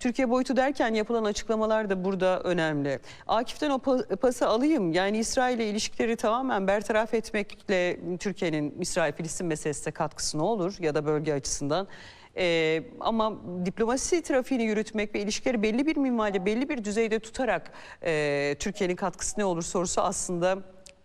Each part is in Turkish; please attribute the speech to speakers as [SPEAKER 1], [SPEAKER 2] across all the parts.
[SPEAKER 1] Türkiye boyutu derken yapılan açıklamalar da burada önemli. Akif'ten o pa- pası alayım. Yani İsrail ile ilişkileri tamamen bertaraf etmekle Türkiye'nin İsrail-Filistin meselesine katkısı ne olur ya da bölge açısından. Ee, ama diplomasi trafiğini yürütmek ve ilişkileri belli bir minvalde, belli bir düzeyde tutarak e, Türkiye'nin katkısı ne olur sorusu aslında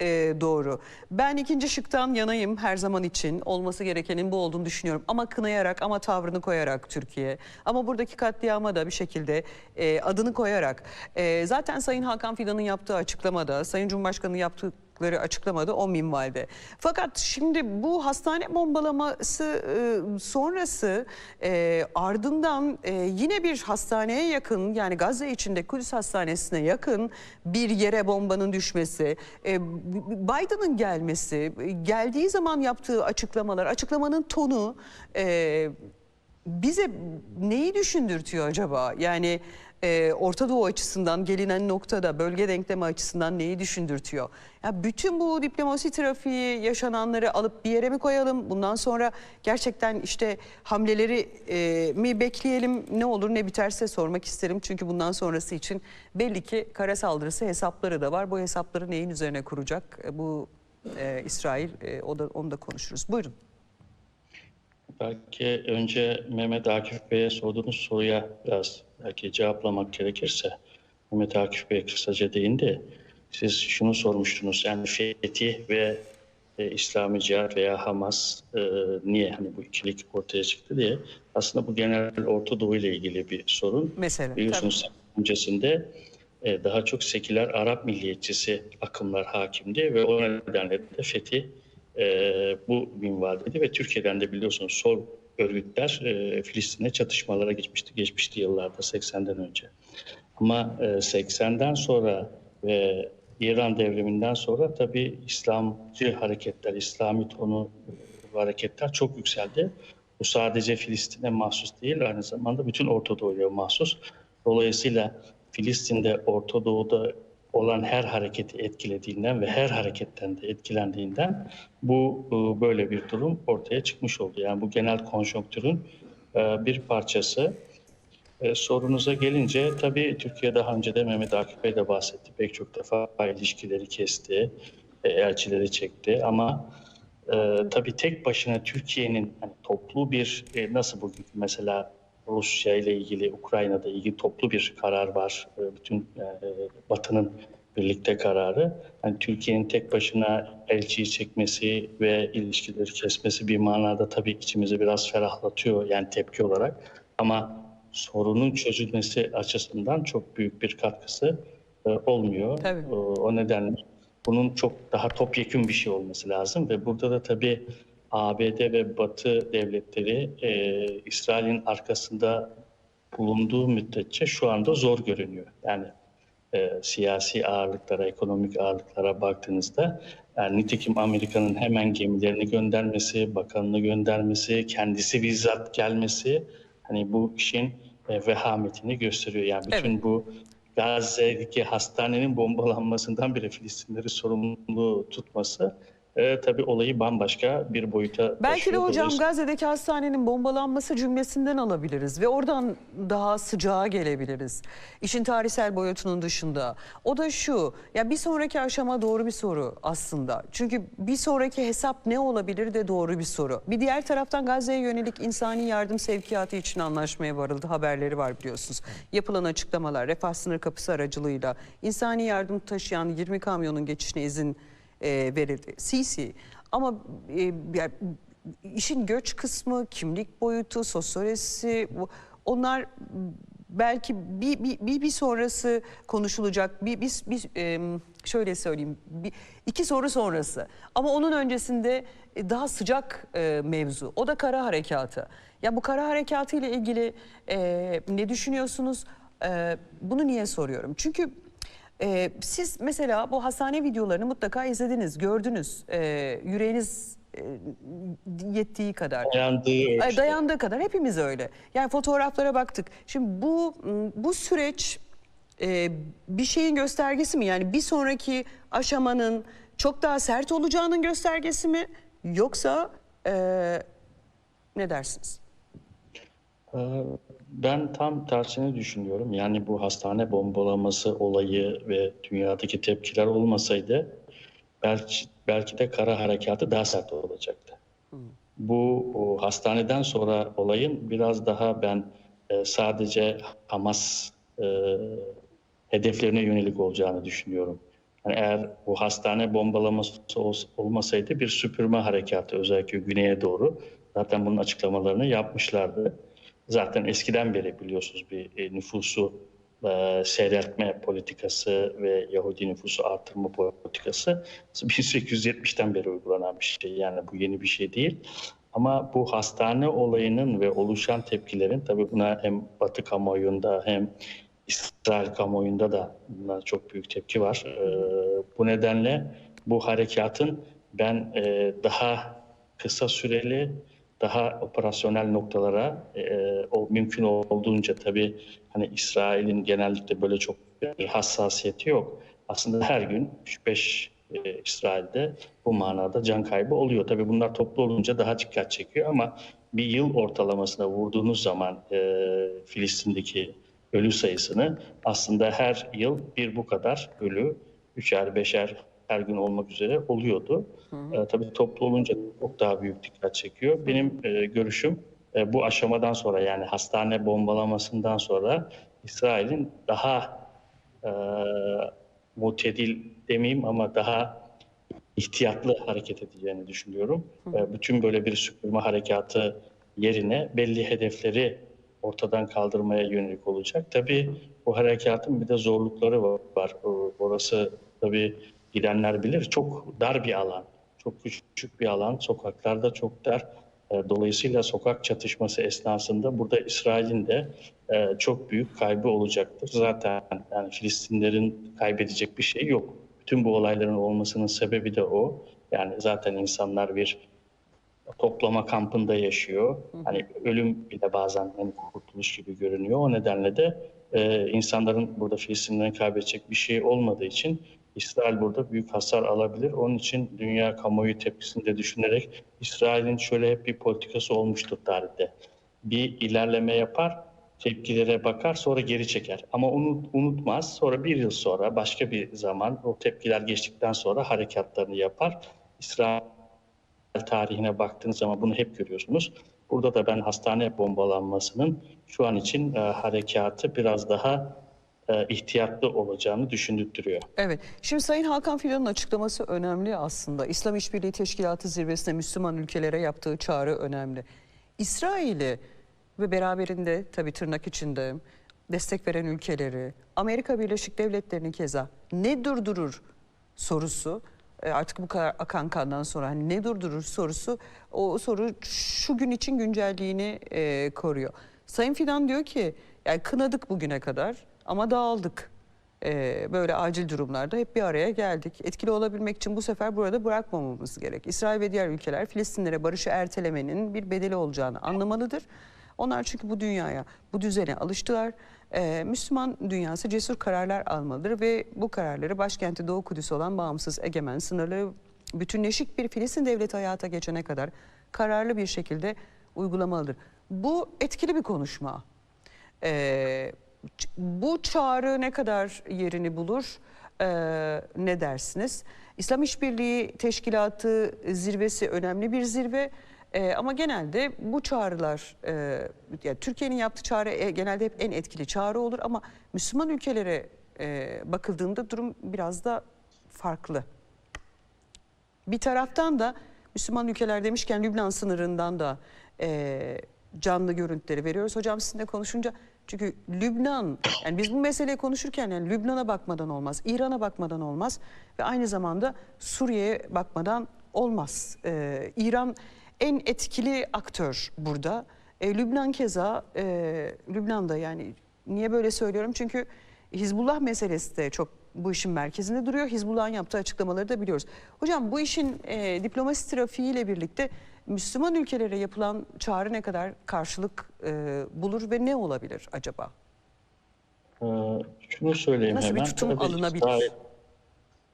[SPEAKER 1] e, doğru. Ben ikinci şıktan yanayım her zaman için. Olması gerekenin bu olduğunu düşünüyorum. Ama kınayarak ama tavrını koyarak Türkiye. Ama buradaki katliama da bir şekilde e, adını koyarak. E, zaten Sayın Hakan Fidan'ın yaptığı açıklamada, Sayın Cumhurbaşkanı'nın yaptıkları açıklamada o minvalde. Fakat şimdi bu hastane bombalaması e, sonrası e, ardından e, yine bir hastaneye yakın yani Gazze içinde Kudüs Hastanesi'ne yakın bir yere bombanın düşmesi, e, Biden'ın gelmesi, geldiği zaman yaptığı açıklamalar, açıklamanın tonu e, bize neyi düşündürtüyor acaba? Yani e, Orta Doğu açısından gelinen noktada bölge denklemi açısından neyi düşündürtüyor? Ya bütün bu diplomasi trafiği yaşananları alıp bir yere mi koyalım? Bundan sonra gerçekten işte hamleleri e, mi bekleyelim? Ne olur ne biterse sormak isterim. Çünkü bundan sonrası için belli ki kara saldırısı hesapları da var. Bu hesapları neyin üzerine kuracak? E, Bu e, İsrail e, o da onu da konuşuruz. Buyurun.
[SPEAKER 2] Belki önce Mehmet Akif Bey'e sorduğunuz soruya biraz belki cevaplamak gerekirse Mehmet Akif Bey kısaca değindi. Siz şunu sormuştunuz yani Fethi ve e, İslami Cihat veya Hamas e, niye hani bu ikilik ortaya çıktı diye. Aslında bu genel Orta Doğu ile ilgili bir sorun.
[SPEAKER 1] Mesela.
[SPEAKER 2] Biliyorsunuz öncesinde e, daha çok seküler Arap milliyetçisi akımlar hakimdi ve o nedenle de Fethi e, bu minvaldeydi ve Türkiye'den de biliyorsunuz sol örgütler e, Filistin'e çatışmalara geçmişti geçmişti yıllarda 80'den önce. Ama e, 80'den sonra ve İran devriminden sonra tabii İslamcı hareketler, İslami tonu e, hareketler çok yükseldi. Bu sadece Filistin'e mahsus değil, aynı zamanda bütün Orta Doğu'ya mahsus. Dolayısıyla Filistin'de Orta Doğu'da olan her hareketi etkilediğinden ve her hareketten de etkilendiğinden bu e, böyle bir durum ortaya çıkmış oldu. Yani bu genel konjonktürün e, bir parçası. E, sorunuza gelince tabii Türkiye daha önce de Mehmet Akif Bey de bahsetti. Pek çok defa ilişkileri kesti, elçileri çekti ama e, tabii tek başına Türkiye'nin hani toplu bir nasıl bugün mesela Rusya ile ilgili, Ukrayna'da ilgili toplu bir karar var. E, bütün e, Batı'nın birlikte kararı. Yani Türkiye'nin tek başına elçiyi çekmesi ve ilişkileri kesmesi bir manada tabii içimizi biraz ferahlatıyor yani tepki olarak. Ama sorunun çözülmesi açısından çok büyük bir katkısı e, olmuyor.
[SPEAKER 1] Tabii.
[SPEAKER 2] O nedenle bunun çok daha topyekun bir şey olması lazım ve burada da tabii ABD ve Batı devletleri e, İsrail'in arkasında bulunduğu müddetçe şu anda zor görünüyor. Yani e, siyasi ağırlıklara, ekonomik ağırlıklara baktığınızda yani nitekim Amerika'nın hemen gemilerini göndermesi, bakanını göndermesi, kendisi bizzat gelmesi hani bu işin e, vehametini gösteriyor. Yani bütün
[SPEAKER 1] Evet.
[SPEAKER 2] bu Gazze'deki hastanenin bombalanmasından bile Filistinleri sorumlu tutması e, tabii olayı bambaşka bir boyuta
[SPEAKER 1] Belki de hocam
[SPEAKER 2] Dolayısıyla-
[SPEAKER 1] Gazze'deki hastanenin bombalanması cümlesinden alabiliriz ve oradan daha sıcağa gelebiliriz. İşin tarihsel boyutunun dışında. O da şu, ya bir sonraki aşama doğru bir soru aslında. Çünkü bir sonraki hesap ne olabilir de doğru bir soru. Bir diğer taraftan Gazze'ye yönelik insani yardım sevkiyatı için anlaşmaya varıldı haberleri var biliyorsunuz. Yapılan açıklamalar refah sınır kapısı aracılığıyla insani yardım taşıyan 20 kamyonun geçişine izin e, verildi. Sisi ama e, ya, işin göç kısmı, kimlik boyutu, sosyolojisi onlar belki bir, bir, bir, bir sonrası konuşulacak. Bir, bir, bir e, şöyle söyleyeyim. Bir, iki soru sonrası. Ama onun öncesinde e, daha sıcak e, mevzu. O da kara harekatı. Ya bu kara harekatı ile ilgili e, ne düşünüyorsunuz? E, bunu niye soruyorum? Çünkü ee, siz mesela bu hastane videolarını mutlaka izlediniz, gördünüz. Ee, yüreğiniz e, yettiği kadar.
[SPEAKER 2] Dayandığı
[SPEAKER 1] Ay,
[SPEAKER 2] ölçüde.
[SPEAKER 1] Dayandığı kadar hepimiz öyle. Yani fotoğraflara baktık. Şimdi bu bu süreç e, bir şeyin göstergesi mi? Yani bir sonraki aşamanın çok daha sert olacağının göstergesi mi? Yoksa e, ne dersiniz?
[SPEAKER 2] Ee, Ben tam tersini düşünüyorum. Yani bu hastane bombalaması olayı ve dünyadaki tepkiler olmasaydı belki, belki de kara harekatı daha sert olacaktı. Bu o hastaneden sonra olayın biraz daha ben e, sadece Hamas e, hedeflerine yönelik olacağını düşünüyorum. Yani eğer bu hastane bombalaması ol- olmasaydı bir süpürme harekatı özellikle güneye doğru zaten bunun açıklamalarını yapmışlardı. Zaten eskiden beri biliyorsunuz bir e, nüfusu e, seyreltme politikası ve Yahudi nüfusu artırma politikası 1870'ten beri uygulanan bir şey. Yani bu yeni bir şey değil. Ama bu hastane olayının ve oluşan tepkilerin tabii buna hem Batı kamuoyunda hem İsrail kamuoyunda da buna çok büyük tepki var. Ee, bu nedenle bu harekatın ben e, daha kısa süreli, daha operasyonel noktalara e, o mümkün olduğunca tabii hani İsrail'in genellikle böyle çok bir hassasiyeti yok. Aslında her gün 3-5 e, İsrail'de bu manada can kaybı oluyor. Tabii bunlar toplu olunca daha dikkat çekiyor ama bir yıl ortalamasına vurduğunuz zaman e, Filistin'deki ölü sayısını aslında her yıl bir bu kadar ölü, üçer beşer her gün olmak üzere oluyordu. E, tabii toplu olunca çok daha büyük dikkat çekiyor. Benim e, görüşüm e, bu aşamadan sonra yani hastane bombalamasından sonra İsrail'in daha e, mutedil demeyeyim ama daha ihtiyatlı hareket edeceğini düşünüyorum. E, bütün böyle bir süpürme harekatı yerine belli hedefleri ortadan kaldırmaya yönelik olacak. Tabii bu harekatın bir de zorlukları var. Orası tabii gidenler bilir. Çok dar bir alan. Çok küçük bir alan. Sokaklarda çok dar. E, Dolayısıyla sokak çatışması esnasında burada İsrail'in de e, çok büyük kaybı olacaktır. Zaten yani Filistinlerin kaybedecek bir şey yok. Bütün bu olayların olmasının sebebi de o. Yani zaten insanlar bir toplama kampında yaşıyor. Hani ölüm bile bazen hani kurtuluş gibi görünüyor. O nedenle de e, insanların burada Filistinlerin kaybedecek bir şey olmadığı için İsrail burada büyük hasar alabilir. Onun için dünya kamuoyu tepkisini de düşünerek İsrail'in şöyle hep bir politikası olmuştur tarihte. Bir ilerleme yapar, tepkilere bakar sonra geri çeker. Ama onu unutmaz. Sonra bir yıl sonra başka bir zaman o tepkiler geçtikten sonra harekatlarını yapar. İsrail tarihine baktığınız zaman bunu hep görüyorsunuz. Burada da ben hastane bombalanmasının şu an için e, harekatı biraz daha ihtiyatlı olacağını düşündürtüyor.
[SPEAKER 1] Evet. Şimdi Sayın Hakan Fidan'ın açıklaması önemli aslında. İslam İşbirliği Teşkilatı zirvesinde Müslüman ülkelere yaptığı çağrı önemli. İsrail'i ve beraberinde tabii tırnak içinde destek veren ülkeleri, Amerika Birleşik Devletleri'ni keza ne durdurur sorusu e, artık bu kadar akan kandan sonra hani ne durdurur sorusu o soru şu gün için güncelliğini e, koruyor. Sayın Fidan diyor ki yani kınadık bugüne kadar ama dağıldık. Ee, böyle acil durumlarda hep bir araya geldik. Etkili olabilmek için bu sefer burada bırakmamamız gerek. İsrail ve diğer ülkeler Filistinlere barışı ertelemenin bir bedeli olacağını anlamalıdır. Onlar çünkü bu dünyaya, bu düzene alıştılar. Ee, Müslüman dünyası cesur kararlar almalıdır ve bu kararları başkenti Doğu Kudüs olan bağımsız egemen sınırları bütünleşik bir Filistin devleti hayata geçene kadar kararlı bir şekilde uygulamalıdır. Bu etkili bir konuşma. Ee, bu çağrı ne kadar yerini bulur? Ee, ne dersiniz? İslam İşbirliği Teşkilatı zirvesi önemli bir zirve. Ee, ama genelde bu çağrılar, e, yani Türkiye'nin yaptığı çağrı e, genelde hep en etkili çağrı olur ama Müslüman ülkelere e, bakıldığında durum biraz da farklı. Bir taraftan da Müslüman ülkeler demişken Lübnan sınırından da e, canlı görüntüleri veriyoruz. Hocam sizinle konuşunca çünkü Lübnan yani biz bu meseleyi konuşurken yani Lübnan'a bakmadan olmaz, İran'a bakmadan olmaz ve aynı zamanda Suriye'ye bakmadan olmaz. E, İran en etkili aktör burada. E, Lübnan keza e, Lübnan'da yani niye böyle söylüyorum? Çünkü Hizbullah meselesi de çok bu işin merkezinde duruyor. Hizbullah'ın yaptığı açıklamaları da biliyoruz. Hocam bu işin e, diplomasi trafiğiyle birlikte Müslüman ülkelere yapılan çağrı ne kadar karşılık e, bulur ve ne olabilir acaba?
[SPEAKER 2] Ee, şunu söyleyeyim
[SPEAKER 1] Nasıl bir
[SPEAKER 2] hemen.
[SPEAKER 1] tutum
[SPEAKER 2] Tabii
[SPEAKER 1] alınabilir?
[SPEAKER 2] İsrail,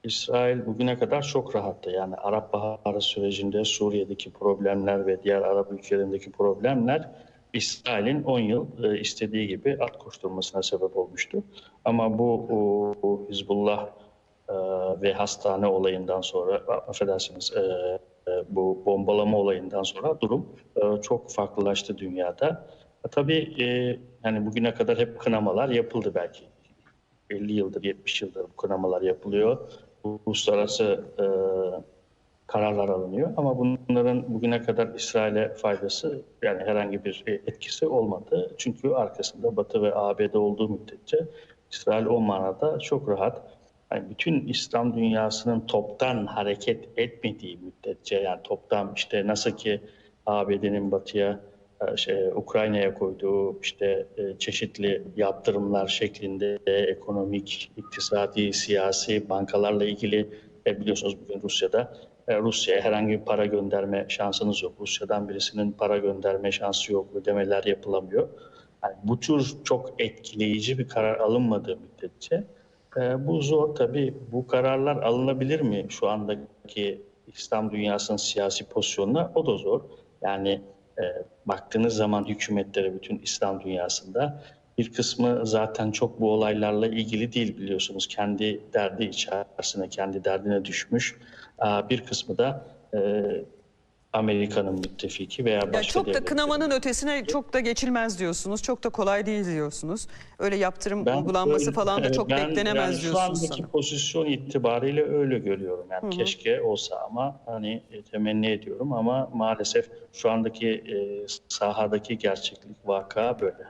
[SPEAKER 2] İsrail bugüne kadar çok rahattı. Yani Arap Baharı sürecinde Suriye'deki problemler ve diğer Arap ülkelerindeki problemler İsrail'in 10 yıl e, istediği gibi at koşturmasına sebep olmuştu. Ama bu o, Hizbullah e, ve hastane olayından sonra, affedersiniz, e, e, bu bombalama olayından sonra durum e, çok farklılaştı dünyada. E, tabii e, yani bugüne kadar hep kınamalar yapıldı belki. 50 yıldır, 70 yıldır kınamalar yapılıyor. Uluslararası e, kararlar alınıyor. Ama bunların bugüne kadar İsrail'e faydası yani herhangi bir etkisi olmadı. Çünkü arkasında Batı ve ABD olduğu müddetçe İsrail o manada çok rahat. Yani bütün İslam dünyasının toptan hareket etmediği müddetçe yani toptan işte nasıl ki ABD'nin batıya e, şey, Ukrayna'ya koyduğu işte e, çeşitli yaptırımlar şeklinde e, ekonomik, iktisadi, siyasi, bankalarla ilgili e, biliyorsunuz bugün Rusya'da e, Rusya'ya herhangi bir para gönderme şansınız yok. Rusya'dan birisinin para gönderme şansı yok. Ödemeler yapılamıyor. Yani bu tür çok etkileyici bir karar alınmadığı müddetçe e, bu zor tabii. Bu kararlar alınabilir mi şu andaki İslam dünyasının siyasi pozisyonuna? O da zor. Yani e, baktığınız zaman hükümetlere bütün İslam dünyasında bir kısmı zaten çok bu olaylarla ilgili değil biliyorsunuz. Kendi derdi içerisine, kendi derdine düşmüş. Bir kısmı da e, Amerika'nın müttefiki veya başka
[SPEAKER 1] Ya çok da kınamanın ötesine çok da geçilmez diyorsunuz. Çok da kolay değil diyorsunuz. Öyle yaptırım
[SPEAKER 2] Ben
[SPEAKER 1] uygulanması
[SPEAKER 2] öyle-
[SPEAKER 1] falan da çok
[SPEAKER 2] ben
[SPEAKER 1] beklenemez
[SPEAKER 2] yani Şu
[SPEAKER 1] diyorsunuz
[SPEAKER 2] andaki
[SPEAKER 1] sanırım.
[SPEAKER 2] pozisyon itibariyle öyle görüyorum. Yani keşke olsa ama hani e, temenni ediyorum ama maalesef şu andaki e, sahadaki gerçeklik vaka böyle.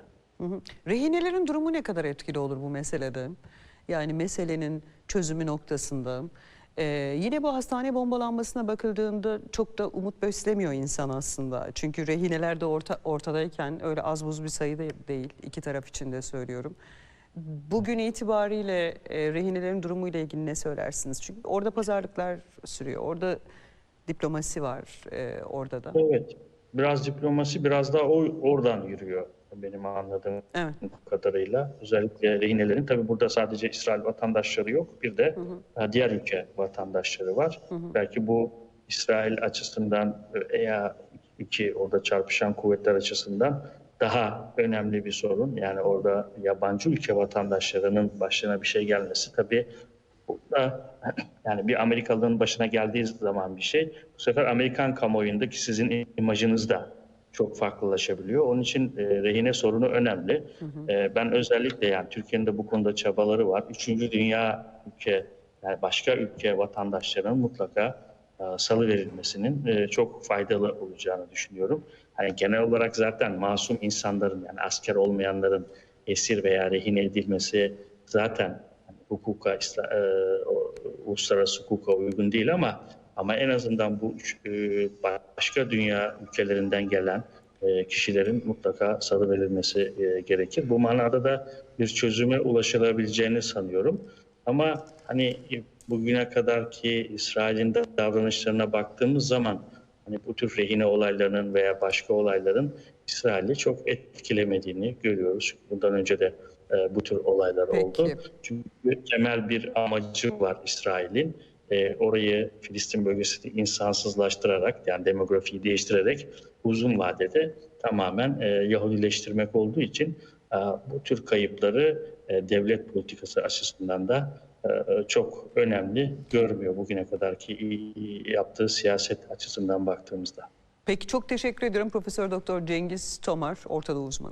[SPEAKER 1] Hı hı. Rehinelerin durumu ne kadar etkili olur bu meselede? Yani meselenin çözümü noktasında. Ee, yine bu hastane bombalanmasına bakıldığında çok da umut beslemiyor insan aslında. Çünkü rehineler de orta, ortadayken öyle az buz bir sayı da değil. İki taraf için de söylüyorum. Bugün itibariyle e, rehinelerin durumuyla ilgili ne söylersiniz? Çünkü orada pazarlıklar sürüyor. Orada diplomasi var e, orada da.
[SPEAKER 2] Evet. Biraz diplomasi biraz da o oradan yürüyor benim anladığım
[SPEAKER 1] Evet.
[SPEAKER 2] kadarıyla. Özellikle rehinelerin tabii burada sadece İsrail vatandaşları yok. Bir de e, diğer ülke vatandaşları var. Belki bu İsrail açısından veya iki orada çarpışan kuvvetler açısından daha önemli bir sorun. Yani orada yabancı ülke vatandaşlarının başına bir şey gelmesi tabii Burada yani bir Amerikalı'nın başına geldiği zaman bir şey bu sefer Amerikan kamuoyundaki sizin imajınız da çok farklılaşabiliyor. Onun için e, rehine sorunu önemli. E, ben özellikle yani Türkiye'nin de bu konuda çabaları var. Üçüncü dünya ülke yani başka ülke vatandaşlarının mutlaka e, salı verilmesinin e, çok faydalı olacağını düşünüyorum. Hani genel olarak zaten masum insanların yani asker olmayanların esir veya rehin edilmesi zaten hani hukuka, İsla- e, uluslararası hukuka uygun değil ama ama en azından bu e, başka dünya ülkelerinden gelen e, kişilerin mutlaka salı verilmesi e, gerekir. Bu manada da bir çözüme ulaşılabileceğini sanıyorum. Ama hani bugüne kadar ki İsrail'in de davranışlarına baktığımız zaman hani bu tür rehine olaylarının veya başka olayların İsrail'i çok etkilemediğini görüyoruz. Bundan önce de e, bu tür olaylar
[SPEAKER 1] Peki.
[SPEAKER 2] oldu. Çünkü temel bir amacı var İsrail'in. E, orayı Filistin bölgesini insansızlaştırarak yani demografiyi değiştirerek uzun vadede tamamen e, Yahudileştirmek olduğu için e, bu tür kayıpları e, devlet politikası açısından da e, çok önemli görmüyor bugüne kadarki yaptığı siyaset açısından baktığımızda.
[SPEAKER 1] Peki çok teşekkür ediyorum Profesör Doktor Cengiz Tomar, Orta Doğu uzmanı.